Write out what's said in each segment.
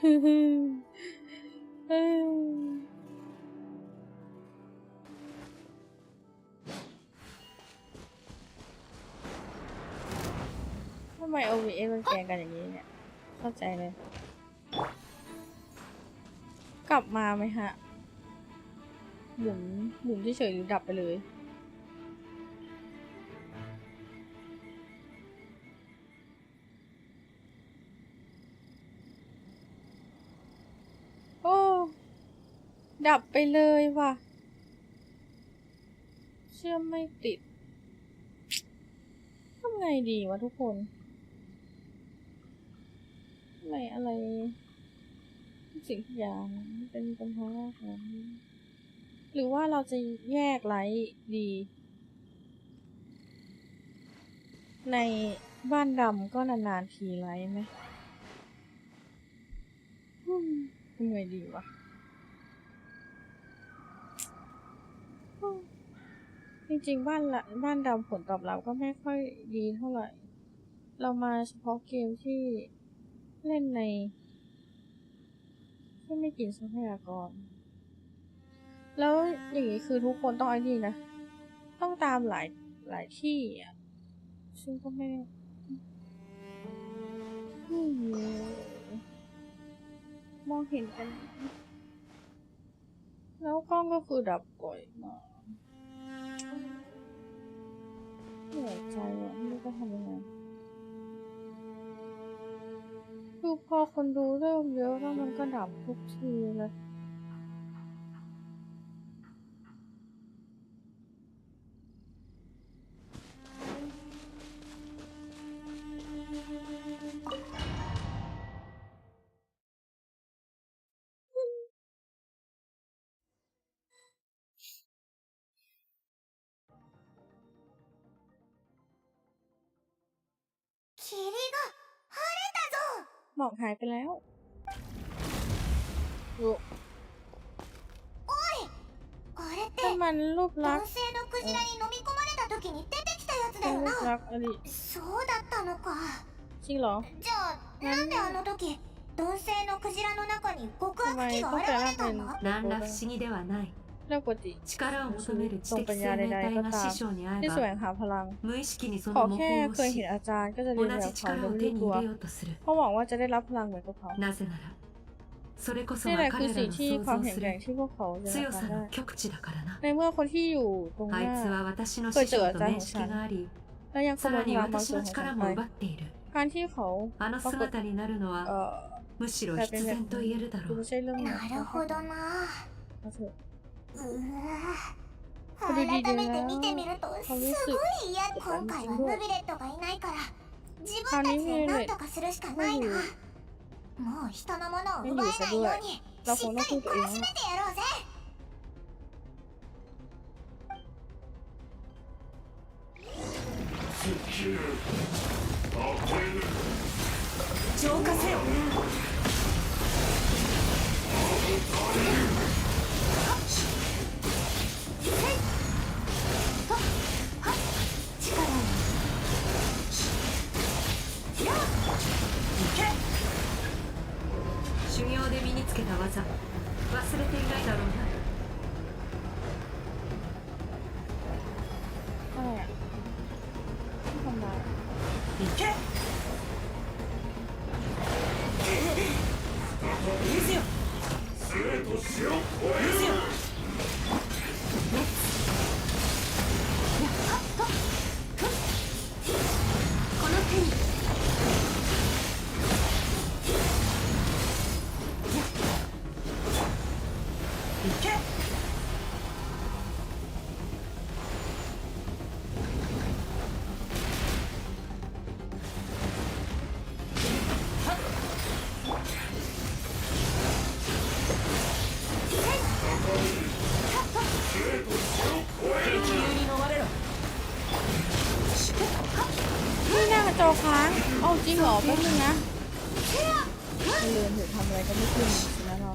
ฮึ่มเอ้ยทำไม OVS มันแกงกันอย่างนี้เนี่ย เข้าใจเลย กลับมาไหมฮะ หมุน หมุนเฉยๆหรือดับไปเลย ดับไปเลยว่ะ เชื่อมไม่ติด ทำไงดีวะทุกคนทำไมอะไรสิ่งทุกอย่างเป็นปัญหาของหรือว่าเราจะแยกไลท์ดี ในบ้านดำก็นานๆทีไลท์ไหมอืมทำไงดีวะอืม จริงๆ บ้านละบ้านดำผลตอบรับก็ไม่ค่อยดีเท่าไหร่ เรามาเฉพาะเกมที่เล่นใน ที่ไม่กินทรัพยากร แล้วอย่างนี้คือทุกคนต้องไอ้นี่นะ ต้องตามหลายหลายที่อะ ซึ่งก็ไม่มองเห็นกัน แล้วกล้องก็คือดับก่อยมาเหนื่อยใจอะไม่รู้จะทำยังไงคือพอคนดูเริ่มเยอะแล้วมันก็ดับทุกทีเลย แล้วโอ้ あれって ถ้ามันรูปลัก 男 ษณ์ 性のクジラに飲み込まれた時に出てきたやつだ เป็น よ รูป な ลักษณ์อะไร そうだったのか จริงเหรอ じゃあなんであの時男性のクジラの中に極悪鬼が現れたんだ何ら不思議ではない เรื่องปกติ 力を求める知的生命体が師匠に会え ที่แสวง ば หาพลัง 無意識にそ ขอ の模 แค่ 倣を เคยเห็ し นอาจารย์ก็จะเรี 同 ยนแบบ じ เขา 力 โด を ยไม่ 手 รู้ に ตัว 入れようとする เพราะหวังว่าจะได้รับพลังเหมือนกับเขา なぜならそれこそ นี่ が แหละคือ 彼ら สิ่ง の ที่ 想 ความ 像 แข็ง す แกร่ง る ที่พวกเขาจะ 強 ทำ さ ได้ の極致だからな ในเมื่อคนที่อยู่ตรงห あい น้า つは私のเคย 師 เจอ 匠 อา と จารย์ 面 ของ 識 ฉัน があり แล้วยังข さ โม ら ยพ に ลังบาง 私 ส่วน の ของฉัน 力 ไป も奪っている การที่เขา あの ปรากฏ 姿になるの เอ่ は อ むしろ กลายเป็น 必 แบบ 然と言えるだ คือ ろう ไม่ใช่เรื่อง なるほどな 改めて見てみるとすごい嫌。今回はムビレットがいないから自分たちで何とかするしかないな。もう人のものを奪えないようにしっかり殺しめてやろうぜ。せよ。けた技忘れていないだろうな。 นี่หน้ากระจอค้างเอ้าจริงเหรอแป๊บนึงนะเลือนถือทำอะไรก็ไม่ขึ้นนะเรา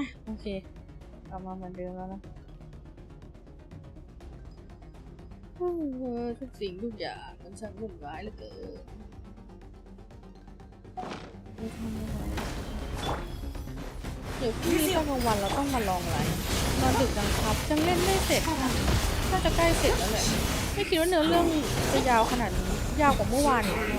อะโอเคกลับมาเหมือนเดิมแล้วนะทุกสิ่งทุกอย่างมันช่างวุ่นวายเหลือเกินเดี๋ยวพรุ่งนี้ตอนกลางวันเราต้องมาลองไลฟ์นอนดึกจังครับยังเล่นไม่เสร็จน่าจะใกล้เสร็จแล้วแหละไม่คิดว่าเนื้อเรื่องจะยาวขนาดนี้ ยาวกว่าเมื่อวานอีกเพร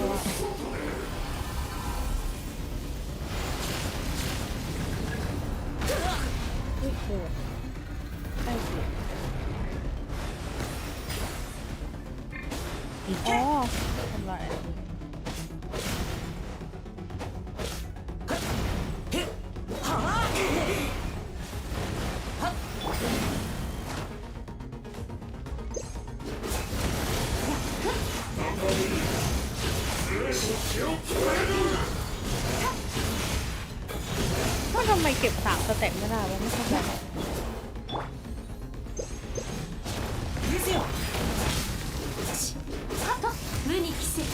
เก็บสามสเต็ปไม่ได้วะไม่เข้าใจ 無に着せ面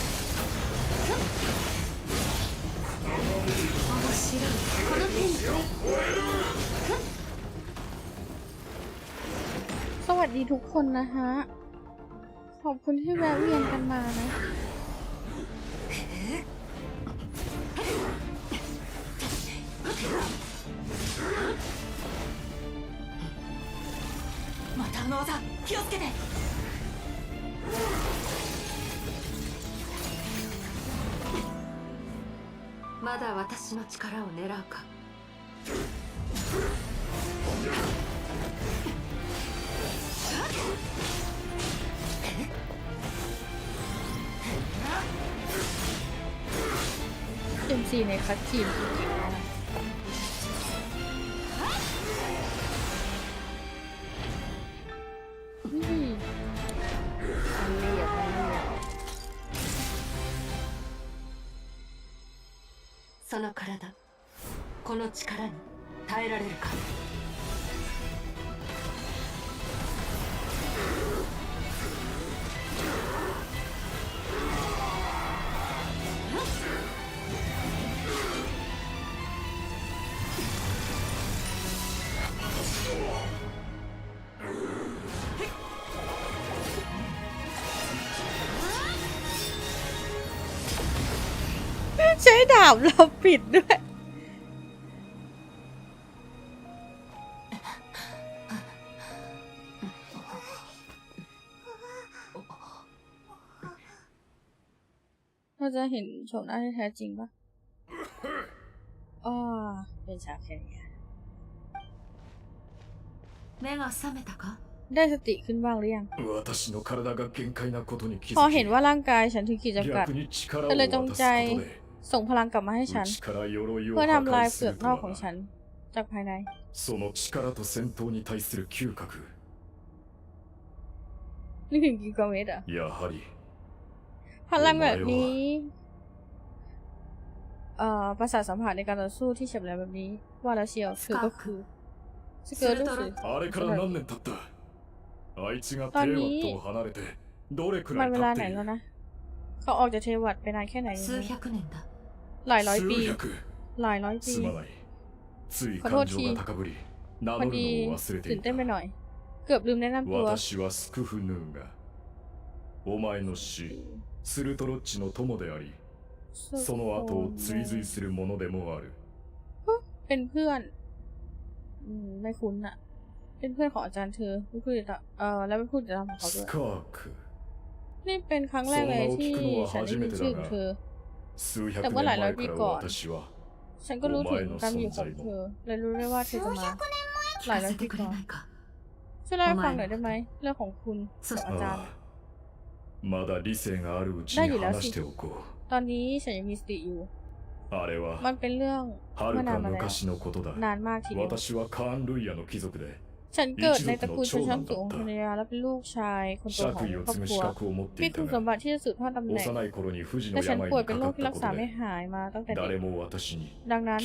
白いこの手に สวัสดีทุกคนนะฮะ ขอบคุณที่แวะเวียนกันมานะ またあの技気をつけてまだ私の力を狙うか เอ็มซีในคัดทีมจริงๆนะนี่ の力に耐えられるか ใช้ดาบเราปิดด้วย จะเห็นโฉมหน้าที่แท้จริงปะอ๋อเป็นฉากแค่นี้ได้สติขึ้นบ้างหรือยัง พอเห็นว่าร่างกายฉันถึงขีดจำกัดก็เลยจงใจส่งพลังกลับมาให้ฉัน เพื่อทำลายเปลือกนอกของฉัน จากภายในนี่คือกิโลเมตรอะ พลังแบบนี้ เอ่อภาษาสัมผัสในการต่อสู้ที่เฉียบแหลมแบบนี้ ว่าแล้วเชียวคือก็คือสเกิร์ลูกศิษย์ตอนนี้มันเวลาไหนแล้วนะ เขาออกจากเทวัตไปนานแค่ไหนหลายร้อยปี หลายร้อยปี ขอโทษทีพอดีตื่นเต้นไปหน่อย เกือบลืมแนะนำตัว スルトロッチの友でありその後を追随するものでもあるเป็นเพื่อนไม่คุ้นอะเป็นเพื่อนของอาจารย์เธอไปพูดติดตามเอ่อแล้วไป็นผู้ติดตามของเขาด้วยนี่เป็นครั้งแรกเลยที่ฉันได้ยินชื่อเธอแต่เมื่อหลายร้อยปีก่อนฉันก็รู้ถึงการอยู่ของเธอเลยรู้ได้ว่าเธอจะมาหลายร้อยปีก่อนช่วยเล่าให้ฟังหน่อยได้ไหมเรื่องของคุณกับอาจารย์ まだ理性があるうちに話しておこう。ตอนนี้ฉันยังมีสติอยู่あれはมันเป็นเรื่องมานานมาแล้ว。นานมากทีเดียว・ฉันเกิดในตระกูลชนชั้นสูงของภรรยาและเป็นลูกชายคนโตของครอบครัวมีคุณสมบัติที่จะสืบทอดตำแหน่งแต่ฉันป่วยเป็นโรคที่รักษาไม่หายมาตั้งแต่เด็กดังนั้น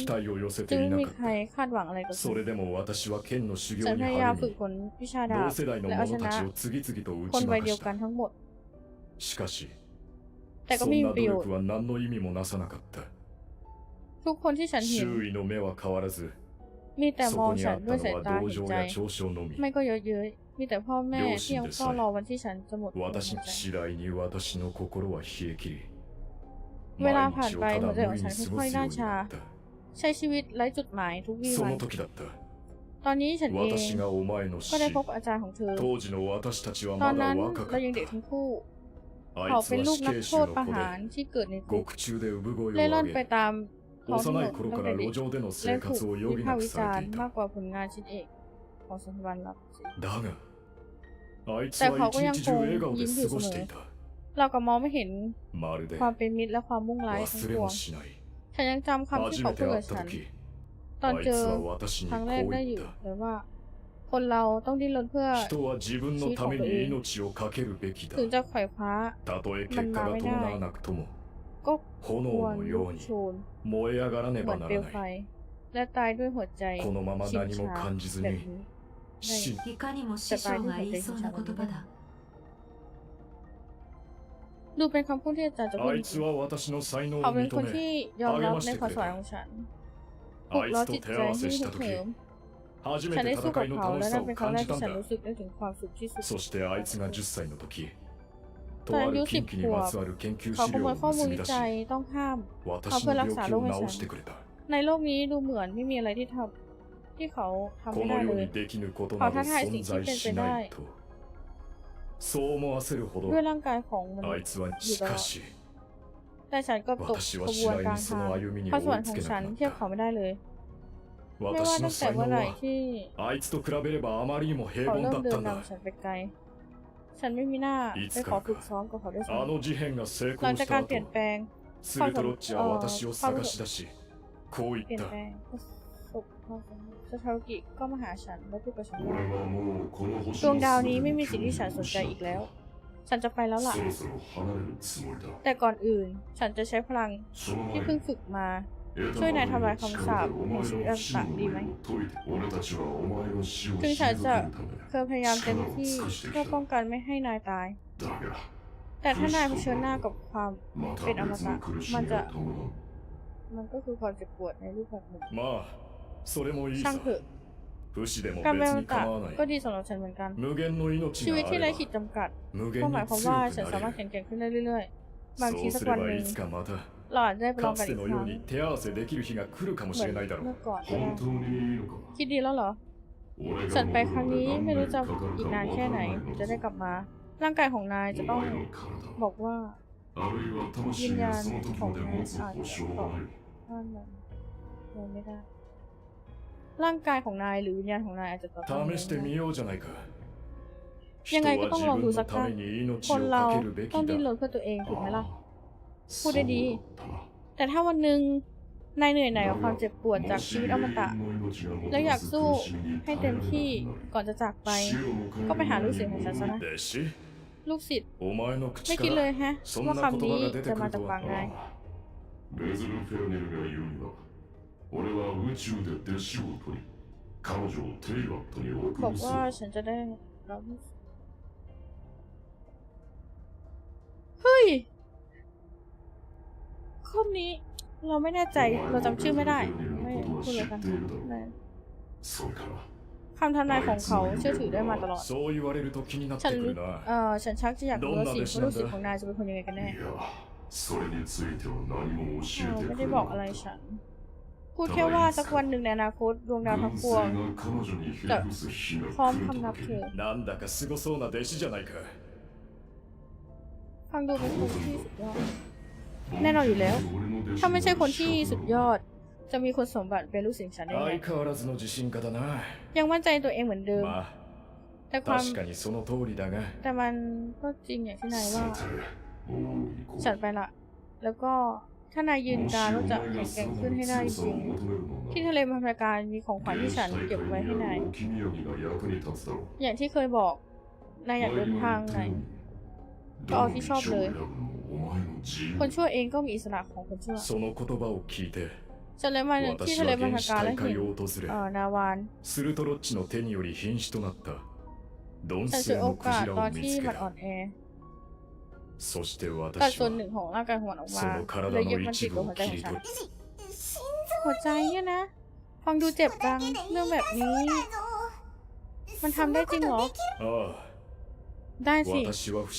จึงไม่มีใครคาดหวังอะไรกับฉันฉันพยายามฝึกฝนวิชาดาบและเอาชนะคนวัยเดียวกันทั้งหมด しかしแต่ก็そไม่んมีなป努ระโยชน์力は何の意味もなさなかったทุกคนที่ฉันเห็น周囲の目は変わらずมีแต่そมองこにฉัあนっด้วたยสายのตาは同เห็น情ใจや嘲笑のみไม่ก็เยอะเย้ยมีแต่พ่อแม่ที่ยังเฝ้ารอวันที่ฉันจะหมดลมหาย私ใจ次第に私の心は冷え切り毎日をただ無意に過ごすようになったใช้ชีวิตไร้จุดหมายทุกวี่そวันの時だったตอนนี้ฉันเอง私がお前のก็ได้師พบกับอาจารย์ของเธอ当時の私たちはตอまนだนั้น若かเราっยังเด็กたทั้งคู่ เขาเป็นลูกนักโทษประหารที่เกิดในคุกเล่ร่อนไปตามเขาสนุกตั้งแต่เด็กและถูกวิพากษ์วิจารณ์มากกว่าผลงานชิ้นเอกของสถาบันรับแต่เขาก็ยังคงยิ้มอยู่เสมอเราก็มองไม่เห็นความเป็นมิตรและความมุ่งร้ายทั้งปวงฉันยังจำคำที่เขาพูดกับฉันตอนเจอครั้งแรกได้อยู่เลยว่า คนเราต้องดิ้นรนเพื่อชีวิตของตัวเองถึงจะไขว่คว้ามันมาไม่ได้ก็ควรชูนเหมือนเปลวไฟและตายด้วยหัวใจชิงชาแบบนี้จะตายด้วยหัวใจชิงช้าแบบนี้ดูเป็นคำพูดที่อาจารย์จะพูดเขาเป็นคนที่ยอมรับในความสามของฉันปลุกเราจิตใจที่ฮึกเหิม ฉันได้สู้กับเขาแล้งแรกที่ฉัรู้สึกได้ถึงความสุขที่สุดそしてあいつが10歳の時ตอนอายุสิบขวบเขาขโมยข้อมูลวิจัยต้องห้ามเขาเพื่อรักษาโรคให้ฉันในโลกนี้ดูเหมือนไม่มีอะไรที่ทำที่เขาทำได้เลยเขาท้าทายสิ่งที่เป็นไปได้ด้วยร่างกายของมันแต่ฉันก็ตกขบวนการทางข้อส่วนของฉันเทียบเขาไม่ได้เลย ไม่ว่าตั้งแต่เมื่ไหร่ที่あいつと比べればあまりにも平凡だったんだฉันไปไกลฉันไม่มีหน้าไปขอฝึกซอมกัเขาด้วยซ้ำหลังจาการเปลี่ยนแปลงスルトロッチは私を探し出しこう言ったซาทากิก็มาหาฉันและพูดกับฉัวงดาวนี้ไม่มีสิ่งที่ฉันสนใจอีกแล้ว ฉันจะไปแล้วล่ะ แต่ก่อนอื่นฉันจะใช้พลังที่เพิ่งฝึกมา ช่วยนายทำลายคำสาปในชีวิตต่าดีไหมซึ่งฉันจะเธอพยายามเต็มที่เพื่อป้องกันไม่ให้นายตาย แต่ถ้านายเผชิญหน้ากับความเป็นอมตะมันจะ มันก็คือความเจ็บปวดในรูปแบบหนึ่งช่างเถอะการเป็นอมตะก็ดีสำหรับฉันเหมือนกัน ชีวิตที่ไร้ขีดจำกัดก็หมายความว่าฉันสามารถแข็งแกร่งขึ้นได้เรื่อยๆ บางทีสักวันหนึ่ง เราอาจจะได้ไปลองกันอีกครั้งเมื่อก่อนคิดดีแล้วเหรอฉันไปครั้งนี้ไม่รู้จะอีกนานแค่ไหนจะได้กลับมา ร่างกายของนายจะต้องบอกว่าวิญญาณของนายอาจจะต่อต้นมันยังไม่ได้ร่างกายของนายหรือวิญญาณของนายอาจจะต่อต้านมยังไงก็ต้องลองดูสักครั้งคนเราต้องดิ้นรนเพื่อตัวเองถูกไหมล่ะ พูดได้ดี แต่ถ้าวันหนึ่งนายเหนื่อยหน่ายกับความเจ็บปวดจากชีวิตอมตะ แล้วอยากสู้ให้เต็มที่ก่อนจะจากไป ก็ไปหาลูกศิษย์ของฉันซะนะลูกศิษย์ไม่คิดเลยฮะว่าคำนี้จะมาจากปากนายベ・บอกว่าฉันจะได้รับเฮ้ย คนนี้เราไม่แน่ใจเราจำชื่อไม่ได้ไม่พูดเลยกันคำทำนายของเขาเชื่อถือได้มาตลอดฉันเออฉันชักจะอยากรู้สิว่าลูกศิษย์ของนายจะเป็นคนยังไงกันแน่ไม่ได้บอกอะไรฉันพูดแค่ว่าสักวันหนึ่งในอนาคตดวงดาวทั้งปวงจะพร้อมทำนับเธอฟังดูเป็นคนที่สุดยอด แน่นอนอยู่แล้ว ถ้าไม่ใช่คนที่สุดยอด จะมีคนสมบัติเป็นลูกศิษย์ฉันได้ไหมยังมั่นใจตัวเองเหมือนเดิม แต่ความแต่มันก็จริงอย่างที่นายว่า ฉันไปละ แล้วก็ถ้านายยืนการก็จะแข็งแกร่งขึ้นให้ได้จริงที่ทะเลมันธกรมีของขวัญที่ฉันเก็บไว้ให้นาย อย่างที่เคยบอก นายอยากเดินทางไหน ก็เอาที่ชอบเลย คนชั่วเองก็มีอิสระของคนชั่วฉันเลยมาที่ทะเลมหากาและเห็นเอ่อนาวานฉันเจอโอกาตอนที่มันอ่อนแอส่วนหนึ่งของร่างกายของมันออกมาเลยยึดมันติดกับหัวใจของฉันหัวใจเนี่ยนะ ฟังดูเจ็บจังเรื่องแบบนี้ มันทำได้จริงเหรอ ได้สิ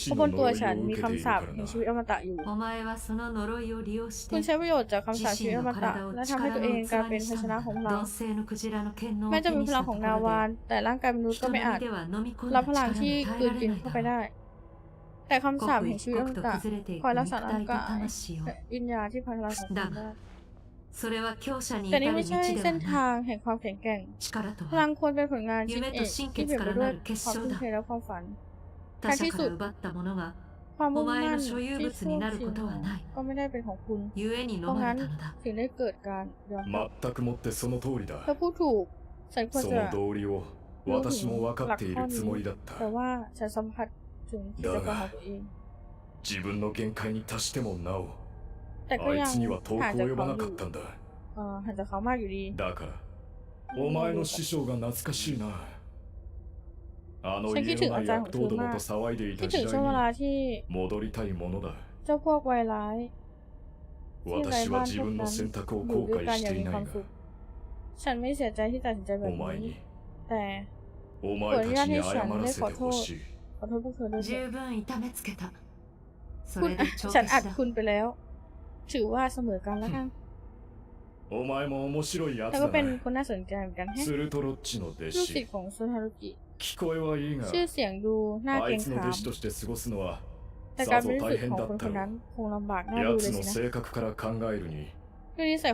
เพาบนตัวฉันมีคำสาปในชีวิตอมตะอยู่ คุณใช้ประโยชน์จากคำสาปชีวิตอมตะ และทำให้ตัวเองกลายเป็นภาชนะของเราแม้จะมีพลังของนาวาน แต่ร่างกายมนุษย์ก็ไม่อาจรับพลังที่กลืนกินเข้าไปได้ แต่คำสาปแห่งชีวิตอมตะคอยรักษาร่างกายวินญาที่พันราของคุณได้แต่นี่ไม่ใช่เส้นทางแห่งความแข็งแกร่ง พลังควรเป็นผลงานชิ้นเอกที่เปลี่ยนไปด้วยความทุ่มเทและความฝัน 他社から奪ったものはお前の所有物になることはない。ゆえに飲まれたのだ。全くもってその通りだ。その道理を私も分かっているつもりだった。だが、自分の限界に達してもなお、あいつには遠く及ばなかったんだ。だから、お前の師匠が懐かしいな。 ฉันคิดถึงอาจารย์ของเธอมากคิดถึงช่วงเวลาที่เจ้าพวกไวร้ายที่ไร้บ้านพวกนั้นอยู่ด้วยกันอย่างมีความสุขฉันไม่เสียใจที่ตัดสินใจแบบนี้ แต่ขออนุญาตให้ฉันได้ขอโทษขอโทษพวกเธอด้วยคุณฉันอัดคุณไปแล้ว ถือว่าเสมอกันแล้วกัน お前も面白いやつだな。スルトロッチの弟子。聞こえはいいが、あいつの弟子として過ごすのは、さぞ大変だったろう。奴の性格から考えるに、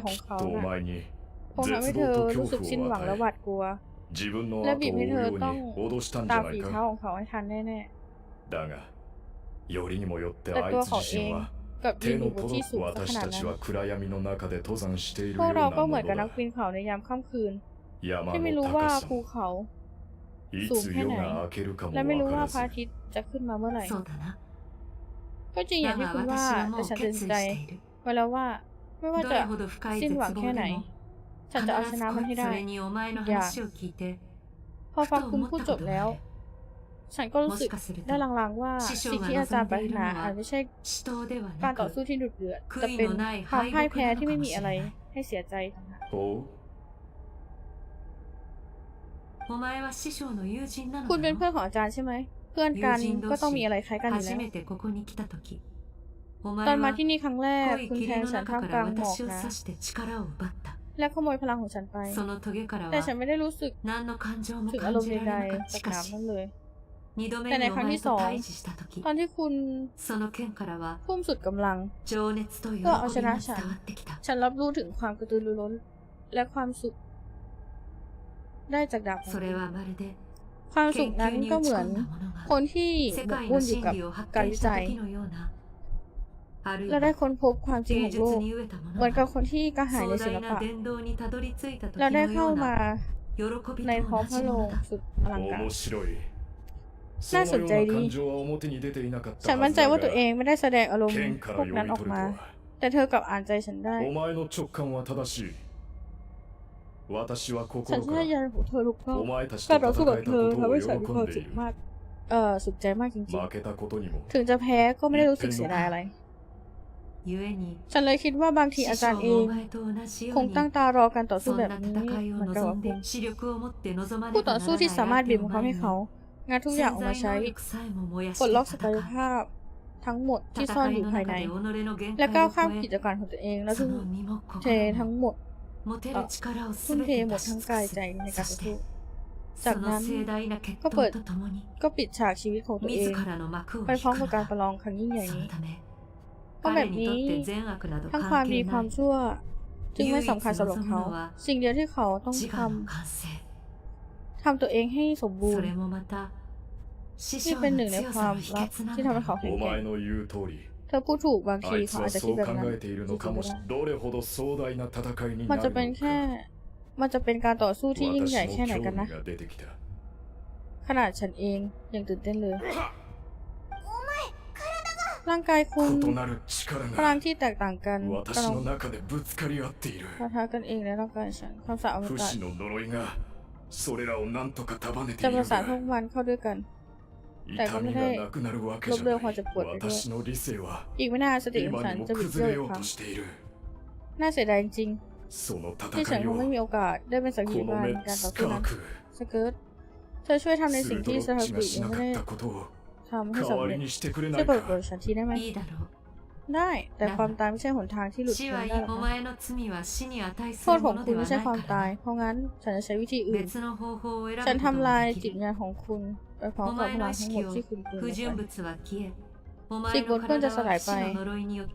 きっとお前に、絶望と恐怖を与え、自分の後を追うように脅したんじゃないか。だが、よりにもよってあいつ自身は、 กับยิงอยู่บนที่สูงขนาดนั้นพวกเราก็เหมือนกับนักปีนเขาในยามค่ำคืน ที่ไม่รู้ว่าภูเขาสูงแค่ไหน และไม่รู้ว่าพระอาทิตย์จะขึ้นมาเมื่อไหร่ ก็จริงอย่างที่คุณว่าแต่ฉันตัดสินใจไว้แล้วว่าไม่ว่าจะสิ้นหวังแค่ไหน ฉันจะเอาชนะมันให้ได้ อย่าพอฟังคุณพูดจบแล้ว ฉันก็รู้สึกได้ลางๆว่าสิ่งที่อาจารย์ปรารถนาอาจไม่ใช่การต่อสู้ที่ดุเดือดแต่เป็นความพ่ายแพ้ที่ไม่มีอะไรให้เสียใจคุณเป็นเพื่อนของอาจารย์ใช่ไหม เพื่อนกันก็ต้องมีอะไรคล้ายกันอยู่แล้วตอนมาที่นี่ครั้งแรก คุณแทงฉันท่ามกลางหมอกนะและขโมยพลังของฉันไป แต่ฉันไม่ได้รู้สึกถึงอารมณ์ใดๆจากน้ำนั้นเลย แต่ในครั้งที่สองตอนที่คุณพุ่มสุดกำลัง ก็เอาชนะฉัน ฉันรับรู้ถึงความกระตือรือร้น และความสุข ได้จากดาบของคุณความสุขนั้นก็เหมือน คนที่หมกมุ่นอยู่กับการวิจัยและได้ค้นพบความจริงของโลกเหมือนกับคนที่กระหายในศิลปะและได้เข้ามาในพร้อมพระโรงสุดอลังการ น่าสนใจดี ฉันมั่นใจว่าตัวเองไม่ได้แสดงอารมณ์พวกนั้นออกมา แต่เธอกลับอ่านใจฉันได้ ฉันใช้ยันเธอลุกพ่อการต่อสู้กับเธอทำให้ฉันมีความสุขมาก เอ่อสุขใจมากจริงๆ ถึงจะแพ้ก็ไม่ได้รู้สึกเสียดายอะไร ฉันเลยคิดว่าบางทีอาจารย์เอง คงตั้งตารอการต่อสู้แบบนี้เหมือนกับผู้ต่อสู้ที่สามารถบีบบังคับให้เขา งานทุกอย่างออกมาใช้ปลดล็อกศักยภาพทั้งหมดที่ซ่อนอยู่ภายใน และก้าวข้ามกิจการของตัวเองและทุ่มเททั้งหมดทุ่มเทหมดทั้งกายใจในการต่อสู้จากนั้นก็เปิดก็ปิดฉากชีวิตของตัวเอง ไปพร้อมกับการประลองครั้งยิ่งใหญ่นี้เพแบบนี้ทั้งความดีความชั่ว จึงไม่สำคัญสำหรับเขา สิ่งเดียวที่เขาต้องทำทำตัวเองให้สมบูรณ์ นี่เป็นหนึ่งในความลับที่ทำให้เขาแข็งแกร่งเธอพูดถูกบางทีเขาอาจจะคิดแบบนั้นมันจะเป็นแค่ มันจะเป็นการต่อสู้ที่ยิ่งใหญ่แค่ไหนกันนะ ขนาดฉันเองยังตื่นเต้นเลยร่างกายคุณพลังที่แตกต่างกันกำลังปะทะกันเองในร่างกายฉันคำสาปอมตะจะประสานพวกมันเข้าด้วยกัน แต่ก็ไม่ได้ลบเลือนความเจ็บปวดไปด้วยอีกไม่นานสติของฉันจะบิดเบี้ยวอีกครั้งน่าเสียดายจริงที่ฉันคงไม่มีโอกาสได้เป็นสักขีพยานในการต่อสู้นั้นสเกิร์ตเธอช่วยทำในสิ่งที่สถาบิยังไม่ได้ทำให้สำเร็จช่วยเปิดเผยฉันทีได้ไหมได้แต่ความตายไม่ใช่หนทางที่หลุดพ้นได้หรอกโทษของคุณไม่ใช่ความตาย เพราะงั้นฉันจะใช้วิธีอื่น ฉันทำลายจิตวิญญาณของคุณ ไปพร้อมกับพลังทั้งหมดที่คุณคืนสิ่งบนเครื่องจะสลายไป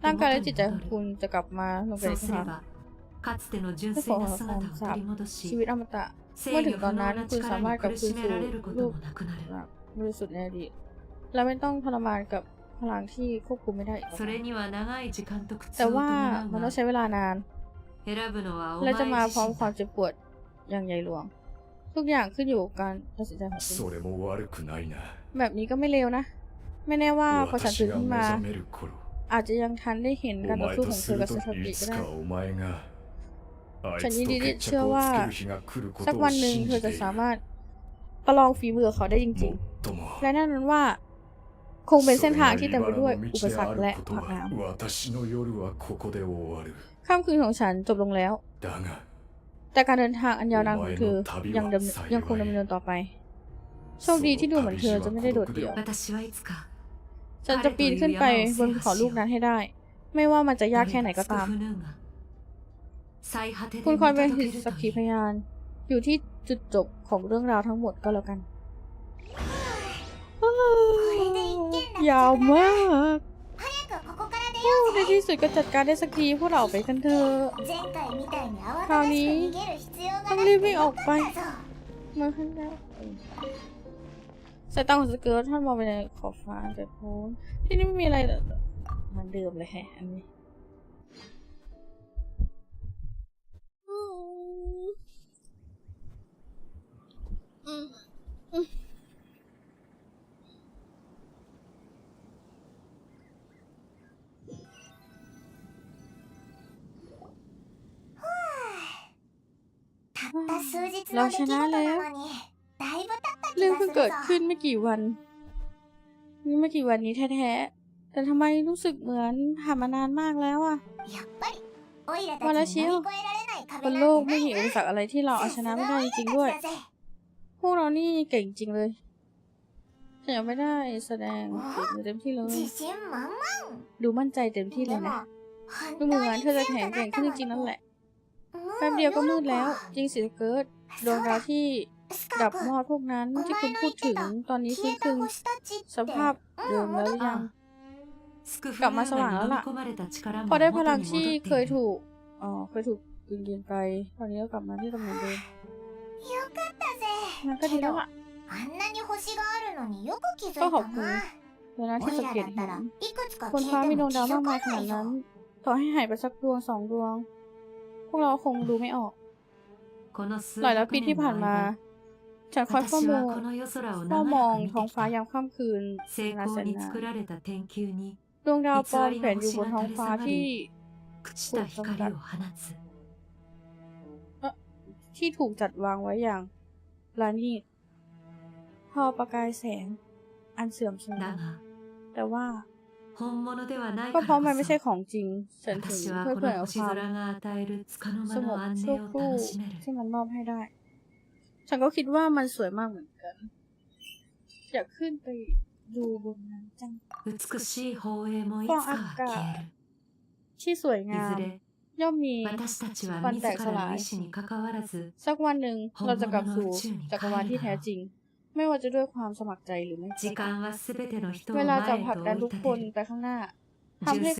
ร่างกายและจิตใจของคุณจะกลับมาลงไปในสภาพไม่ขอความสาบชีวิตอมตะ เมื่อถึงตอนนั้นคุณสามารถกลับคืนสู่รูปบริสุทธิ์ในอดีตและไม่ต้องทรมานกับพลังที่ควบคุมไม่ได้อีกแต่ว่ามันต้องใช้เวลานาน และจะมาพร้อมความเจ็บปวดอย่างใหญ่หลวง ทุกอย่างขึ้นอยู่กับการตัดสินใจของคุณแบบนี้ก็ไม่เลวนะ ไม่แน่ว่าพอฉันตื่นขึ้นมา อาจจะยังทันได้เห็นการต่อสู้ของเธอกับซาสกิก็ได้ฉันยินดีที่เชื่อว่าสักวันหนึ่งเธอจะสามารถประลองฝีมือเขาได้จริงๆ และแน่นอนว่า คงเป็นเส้นทางที่เต็มไปด้วยอุปสรรคและผักน้ำค่ำคืนของฉันจบลงแล้ว แต่การเดินทางอันยาวนานของเธอยังดำยังคงดำเนินต่อไป โชคดีที่ดูเหมือนเธอจะไม่ได้โดดเดี่ยว ฉันจะปีนขึ้นไปบนขอลูกนั้นให้ได้ ไม่ว่ามันจะยากแค่ไหนก็ตาม คุณคอยเป็นสักขีพยาน อยู่ที่จุดจบของเรื่องราวทั้งหมดก็แล้วกัน ยาวมาก ในที่สุดก็จัดการได้สักทีพวกเราไปกันเถอะคราวนี้ต้องรีบวิ่งออกไปมาข้างหน้าส่ตังของสเกิร์ตท่านมองไปในขอบฟ้าแต่โพนที่นี่ไม่มีอะไรมันเดิมเลยแฮะอันนี้อืมอืม เราชนะแล้วเรื่องเพิ่งเกิดขึ้นไม่กี่วันนี่ไม่กี่วันนี้แท้ๆ แต่ทำไมรู้สึกเหมือนผ่านมานานมากแล้วอะวันละเชียวบนโลกไม่มีอุปสรรคอะไรที่เราเอาชนะไม่ได้จริงด้วย พวกเรานี่เก่งจริงเลยแต่ยังไม่ได้แสดงเต็มที่เลย ดูมั่นใจเต็มที่เลยนะดูเหมือนเธอจะแข็งแกร่งขึ้นจริงๆนั่นแหละแป๊บเดียวก็มืดแล้ว จริงสิเกิร์ต ดวงดาวที่ดับมอดพวกนั้นที่คุณพูดถึงตอนนี้คือคือสภาพเดิมแล้วยังกลับมาสว่างแล้วล่ะพอได้พลังที่เคยถูกอ๋อเคยถูกกินเรียนไป ตอนนี้ก็กลับมาที่ตำแหน่งเดิมมันก็ดีแล้วอะก็ขอบคุณเวลาที่สังเกตเห็นฟ้ามีดวงดาวมากมายขนาดนั้น ต่อให้หายไปสักดวงสองดวง พวกเราคงดูไม่ออก หลายร้อยปีที่ผ่านมาฉันคอยเฝ้ามองเฝ้มองท้องฟ้ายามค่ำคืนนานแนนาดวงดาวปลอมแผนอยู่บนท้องฟ้าที่ถูกัดที่ถูกจัดวางไว้อย่างลานี่พอประกายแสง อันเสื่อมโทรมแต่ว่า ก็เพราะมันไม่ใช่ของจริงฉันถึงเพื่อเผื่อความสมบชั่วครู่ที่มันมอบให้ได้ ฉันก็คิดว่ามันสวยมากเหมือนกัน อยากขึ้นไปดูบนนั้นจังฟองอากาศที่สวยงามย่อมมีวันแตกสลายสักวันหนึ่งเราจะกลับสู่จักรวาลที่แท้จริง ไม่ว่าจะด้วยความสมัครใจหรือไม่เวลาจะผลักดันทุกคนไปข้างหน้าทำให้